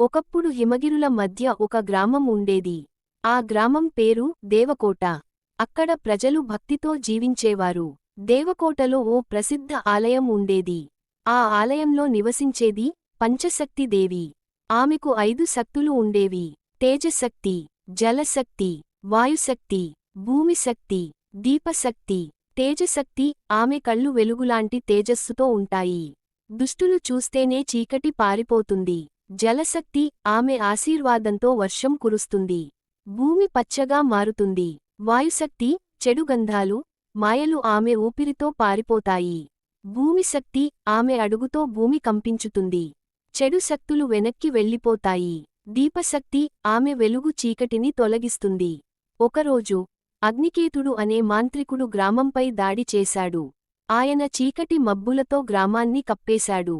ఒకప్పుడు హిమగిరుల మధ్య ఒక గ్రామం ఉండేది. ఆ గ్రామం పేరు దేవకోట. అక్కడ ప్రజలు భక్తితో జీవించేవారు. దేవకోటలో ఓ ప్రసిద్ధ ఆలయం ఉండేది. ఆ ఆలయంలో నివసించేది పంచశక్తి దేవి. ఆమెకు ఐదు శక్తులు ఉండేవి. తేజశక్తి జలశక్తి వాయుశక్తి భూమిశక్తి దీపశక్తి తేజశక్తి ఆమె కళ్ళు వెలుగులాంటి తేజస్సుతో ఉంటాయి. దుష్టులు చూస్తేనే చీకటి పారిపోతుంది. జలశక్తి ఆమె ఆశీర్వాదంతో వర్షం కురుస్తుంది. భూమి పచ్చగా మారుతుంది. వాయుశక్తి చెడు గంధాలు మాయలు ఆమె ఊపిరితో పారిపోతాయి. భూమిశక్తి ఆమె అడుగుతో భూమి కంపించుతుంది. చెడు శక్తులు వెనక్కి వెళ్ళిపోతాయి. దీపశక్తి ఆమె వెలుగు చీకటిని తొలగిస్తుంది. ఒకరోజు అగ్నికేతుడు అనే మాంత్రికుడు గ్రామంపై దాడి చేశాడు. ఆయన చీకటి మబ్బులతో గ్రామాన్ని కప్పేశాడు.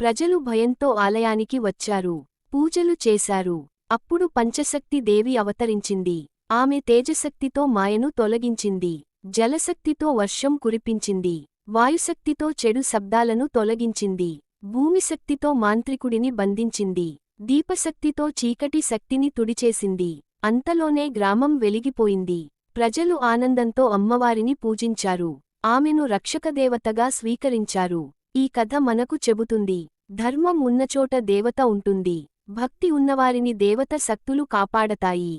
ప్రజలు భయంతో ఆలయానికి వచ్చారు. పూజలు చేశారు. అప్పుడు పంచశక్తి దేవి అవతరించింది. ఆమె తేజశక్తితో మాయను తొలగించింది. జలశక్తితో వర్షం కురిపించింది. వాయుశక్తితో చెడు శబ్దాలను తొలగించింది. భూమిశక్తితో మాంత్రికుడిని బంధించింది. దీపశక్తితో చీకటి శక్తిని తుడిచేసింది. అంతలోనే గ్రామం వెలిగిపోయింది. ప్రజలు ఆనందంతో అమ్మవారిని పూజించారు. ఆమెను రక్షకదేవతగా స్వీకరించారు. ఈ కథ మనకు చెబుతుంది. ధర్మం ఉన్నచోట దేవత ఉంటుంది. భక్తి ఉన్నవారిని దేవత శక్తులు కాపాడతాయి.